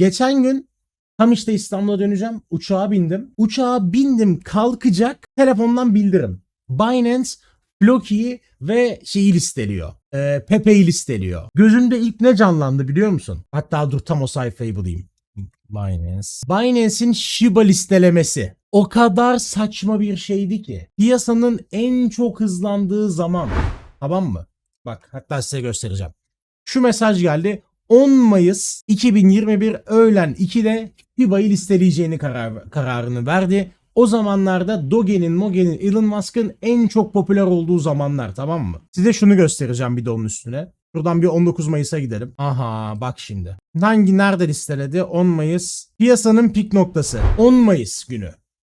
Geçen gün tam işte İstanbul'a döneceğim. Uçağa bindim. Uçağa bindim kalkacak. Telefondan bildirim. Binance Floki'yi ve şeyi listeliyor. Ee, Pepe'yi listeliyor. Gözümde ilk ne canlandı biliyor musun? Hatta dur tam o sayfayı bulayım. Binance. Binance'in Shiba listelemesi. O kadar saçma bir şeydi ki. Piyasanın en çok hızlandığı zaman. Tamam mı? Bak hatta size göstereceğim. Şu mesaj geldi. 10 Mayıs 2021 öğlen 2'de Shiba'yı listeleyeceğini karar, kararını verdi. O zamanlarda Doge'nin, Moge'nin, Elon Musk'ın en çok popüler olduğu zamanlar tamam mı? Size şunu göstereceğim bir de onun üstüne. Şuradan bir 19 Mayıs'a gidelim. Aha bak şimdi. Hangi nerede listeledi? 10 Mayıs. Piyasanın pik noktası. 10 Mayıs günü.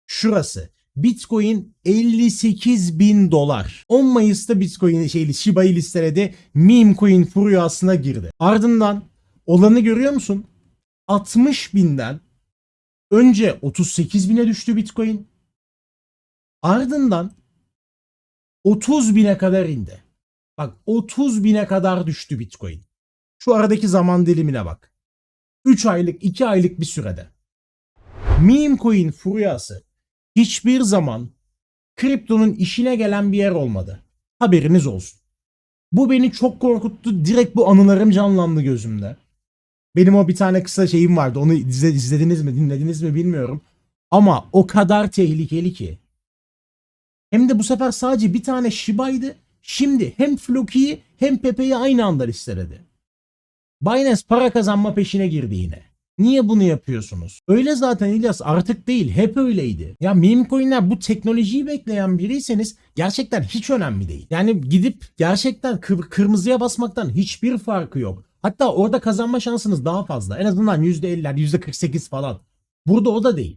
Şurası. Bitcoin 58 bin dolar. 10 Mayıs'ta Bitcoin şey Shiba'yı listeledi. Meme coin furyasına girdi. Ardından olanı görüyor musun? 60 binden önce 38 bine düştü Bitcoin. Ardından 30 bine kadar indi. Bak 30 bine kadar düştü Bitcoin. Şu aradaki zaman dilimine bak. 3 aylık 2 aylık bir sürede. Meme coin furyası hiçbir zaman kriptonun işine gelen bir yer olmadı. Haberiniz olsun. Bu beni çok korkuttu. Direkt bu anılarım canlandı gözümde. Benim o bir tane kısa şeyim vardı. Onu izle- izlediniz mi, dinlediniz mi bilmiyorum. Ama o kadar tehlikeli ki. Hem de bu sefer sadece bir tane Shiba'ydı. Şimdi hem Floki'yi hem Pepe'yi aynı anda listeledi. Binance para kazanma peşine girdi yine. Niye bunu yapıyorsunuz? Öyle zaten İlyas artık değil hep öyleydi. Ya meme coinler bu teknolojiyi bekleyen biriyseniz gerçekten hiç önemli değil. Yani gidip gerçekten kır- kırmızıya basmaktan hiçbir farkı yok. Hatta orada kazanma şansınız daha fazla. En azından %50'ler %48 falan. Burada o da değil.